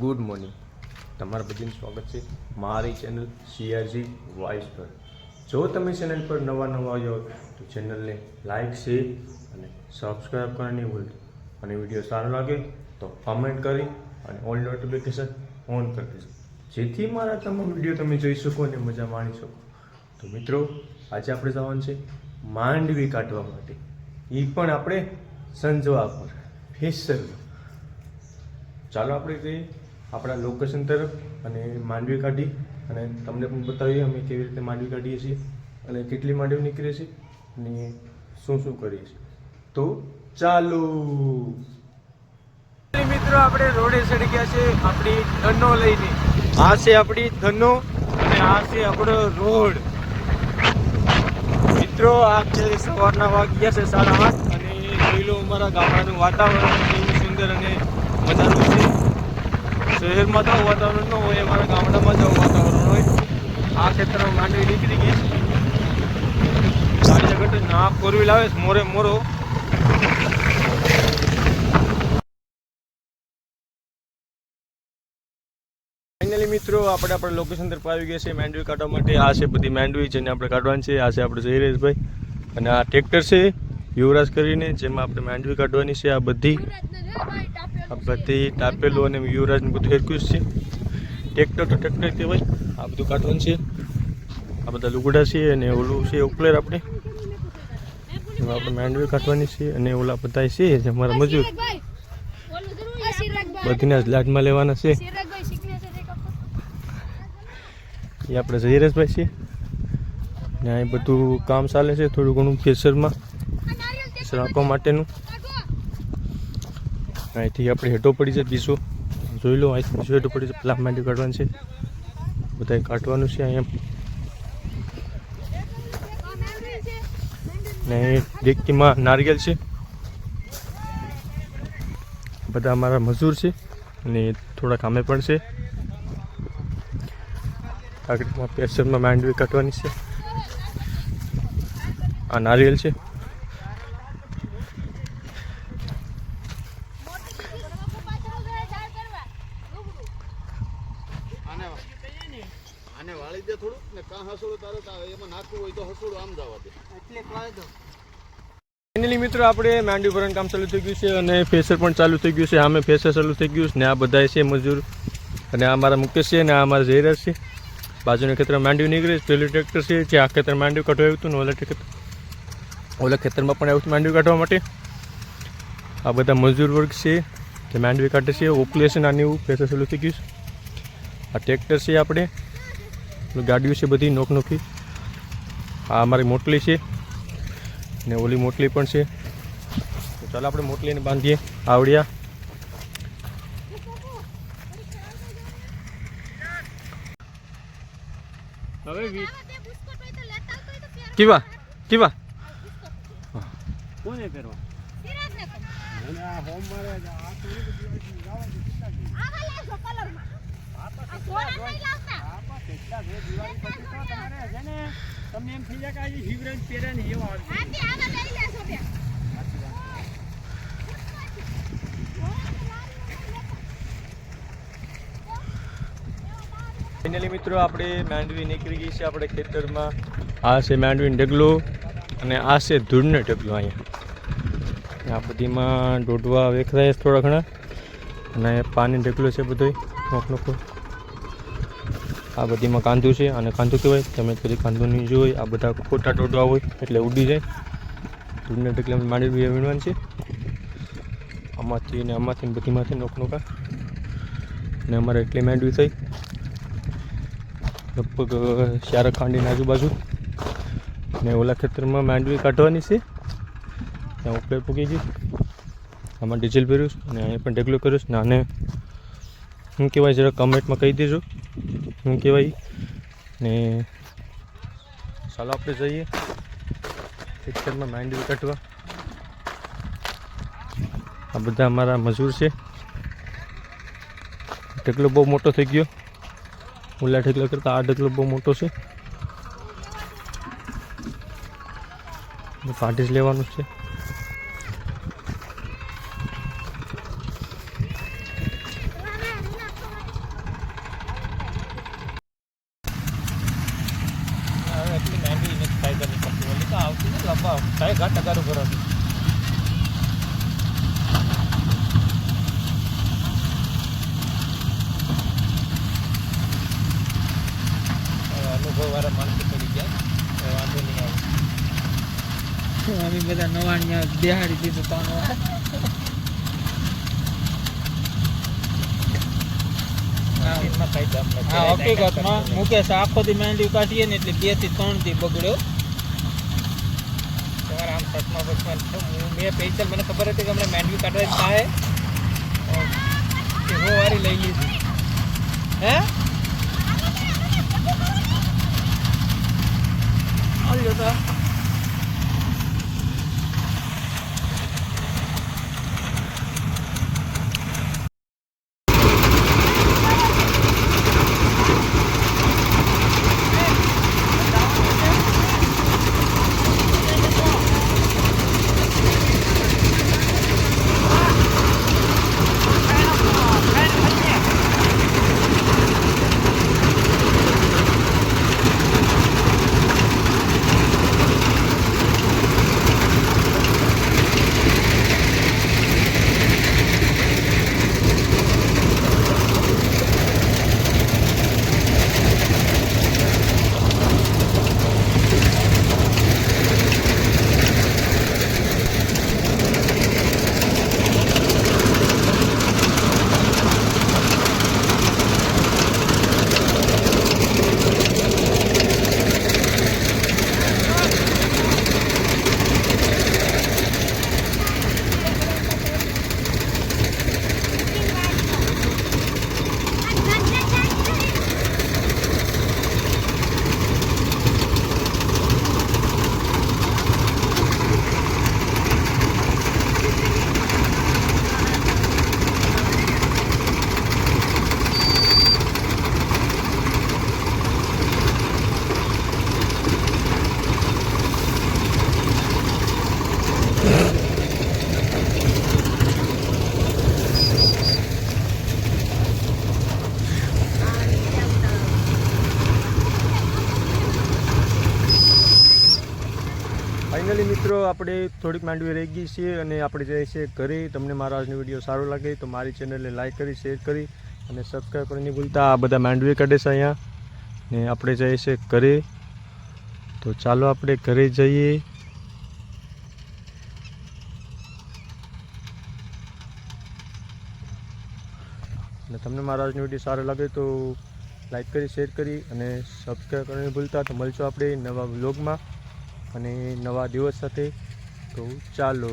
Good morning તમારા બધાનું સ્વાગત છે મારી ચેનલ સીઆરજી વોઇસ પર. જો તમે ચેનલ પર નવા નવા આવ્યો તો ચેનલને લાઇક શેર અને સબસ્ક્રાઈબ કરવાની ભૂલતા. અને વીડિયો સારો લાગે, તો કમેન્ટ કરી અને ઓલ નોટિફિકેશન ઓન કરી દેજો. જેથી મારા તમામ વીડિયો તમે જોઈ શકો અને મજા માણી શકો. તો મિત્રો, આજે આપણે જવાનું છે માંડવી કાઢવા માટે. એ પણ આપણે સંજવા પર ફેસરમાં ચાલો આપણે જઈએ. આપણા લોકેશન તરફ અને માંડવી કાઢી અને તમને પણ બતાવીએ અમે કેવી રીતે માંડવી કાઢીએ છીએ અને કેટલી માંડવી નીકળે છે અને શું શું કરીએ છીએ. તો ચાલો. મિત્રો, આપણે રોડે ચડી ગયા છે આપણી ધનો લઈને. આ છે આપણી ધનો અને આ છે આપણો રોડ. મિત્રો, આ છે સવારના વાગ્યા છે સાડા આઠ અને જોઈ લો અમારા ગામડાનું વાતાવરણ સુંદર અને મજાનું છે. શહેરમાં તો વાતાવરણ ન હોય, અમારા ગામડામાં જ વાતાવરણ હોય. આ ખેતરમાં માંડવી નીકળી ગઈ ગાડી આગળ ના ફોર વ્હીલ આવે મોરે મોરો. ફાઇનલી મિત્રો, આપણે આપણે લોકેશન તરફ આવી ગયા છે માંડવી કાઢવા માટે. આ છે બધી માંડવી જેને આપણે કાઢવાની છે, આ છે આપણે જયરેશભાઈ. અને આ ટ્રેક્ટર છે. યુવરાજ કરીને, જેમાં આપણે માંડવી કાઢવાની છે. આ બધી આ બધી ટાપેલું અને યુવરાજનું બધું હેરક્યુઝ છે. ટ્રેક્ટર તો ટ્રેક્ટર કહેવાય. આ બધું કાઢવાનું છે. આ બધા લુગડા છે અને ઓલું છે, ઉપલેર આપણે. એમાં આપણે માંડવી કાઢવાની છે અને ઓલા બધા છે, જે અમારા મજૂર. બધીના જ લાડમાં લેવાના છે. એ આપણે જયરેશભાઈ છે. ને અહીં બધું કામ ચાલે છે થોડું ઘણું ખેસરમાં રાખવા માટેનું? અહીંથી આપણે હેઠો પડી છે બીજો. જોઈ લો અહીંથી બીજું હેઠો પડી છે, પેલા માંડી કાઢવાનું છે. બધાએ કાઢવાનું છે અહીંયા. ને ડેકીમાં નારિયેલ છે. બધા અમારા મજૂર છે અને થોડા કામે પણ છે. આગળમાં પેસરમાં માંડવી કાઢવાની છે. આ નારિયેલ છે. આને વાળી દે થોડું ને કાં હસોડું તારે તો એમાં નાખવું હોય તો હસોડું આમ જવા દે. એટલે પાડી દો ફાઇનલી મિત્રો આપણે માંડવી ભરણ કામ ચાલુ થઈ ગયું છે અને ફેસર પણ ચાલુ થઈ ગયું છે. આમે ફેસર ચાલુ થઈ ગયું છે ને આ બધા છે મજૂર. અને આ મારા મુકેશ છે અને આ મારા જયરાજ છે. બાજુના ખેતરમાં માંડવી નીકળે છે પેલું ટ્રેક્ટર છે જે આ ખેતર માંડવી કાઢવા આવ્યું હતું ને ઓલા ખેતર ઓલા ખેતરમાં પણ આવ્યું હતું માંડવી કાઢવા માટે. આ બધા મજૂર વર્ગ છે જે માંડવી કાઢે છે. ઓપલે છે નાની એવું ફેસર ચાલુ થઈ ગયું છે. આ ટ્રેક્ટર છે આપણે. ગાડીઓ છે બધી નોક નોખી આ અમારી મોટલી છે ને ઓલી મોટલી પણ છે. તો ચાલો આપણે મોટલીને બાંધીએ આવડિયા. હવે કેવા? કેવા? કોને પહેરવા હોમ મારે આ તમને એમ થઈ જાય કે આજે પહેરે ને એવો ફાઇનલી મિત્રો, આપણે માંડવી નીકળી ગઈ છે આપણે ખેતરમાં. આ છે માંડવીનો ઢગલું અને આ છે ધૂળનો ઢગલું અહીંયા. આ બધીમાં દોડવા વેખરાય થોડા ઘણા. અને પાણી ઢગલું છે બધું મોક નોખો આ બધીમાં કાંદું છે. અને કાંદું કહેવાય. તમે કદી કાંદું નહીં જોઈ, આ બધા ખોટા ટોટવા હોય એટલે ઉડી જાય. ધૂળના માંડી માંડવી વીણવાનું છે. આમાંથી ને આમાંથી બધીમાંથી નોખા ને અમારે એટલી માંડવી થઈ. લગભગ ચારક ખાંડીની આજુબાજુ. ને ઓલા ખેતરમાં માંડવી કાઢવાની છે. ત્યાં ઉપર પૂકી ગઈ. આમાં ડીઝલ ભર્યું અને અહીંયા પણ ઢગલો કર્યો ને આને, શું કહેવાય, જરા કમેન્ટમાં કહી દેજો. શું કહેવાય? ને ચાલો આપણે જઈએ. ખેતરમાં માંડવી કાઢવા. આ બધા અમારા મજૂર છે. ઢગલો બહુ મોટો થઈ ગયો. ઓલા ઢગલા કરતાં આ ઢગલો બહુ મોટો છે. જ લેવાનું છે. કઈ ઘટ કરું? કરો અનુભવ વાળા માણસો પડી ગયા. વાંધો નહીં આવે. અમે બધા નવાણિયા બિહારી દીધું ત્રણ વાર મુકેશ આખો થી મહેંદી કાઢીએ ને એટલે બેથી ત્રણથી બગડ્યો. બચમાં હું મેં પૈસા મને ખબર હતી કે હમણાં મેન્ડવી કાઢવા થાય. હું વારી લઈ લીધી. હે? હાલ્યો તો ફાઇનલી મિત્રો, આપણે થોડીક માંડવી રહી ગઈ છે અને આપણે જઈએ છીએ ઘરે. તમને મારો આજનો વીડિયો સારો લાગે તો મારી ચેનલને લાઈક કરી, શેર કરી અને સબસ્ક્રાઈબ કરીને ભૂલતા. આ બધા માંડવી કાઢે છે અહીંયા ને આપણે જઈએ છીએ ઘરે. તો ચાલો આપણે ઘરે જઈએ. અને તમને મારો આજનો વીડિયો સારો લાગે તો લાઈક કરી, શેર કરી અને સબસ્ક્રાઈબ કરીને ભૂલતા. તો મળશું આપણે નવા વ્લોગમાં. અને નવા દિવસ સાથે તો ચાલો.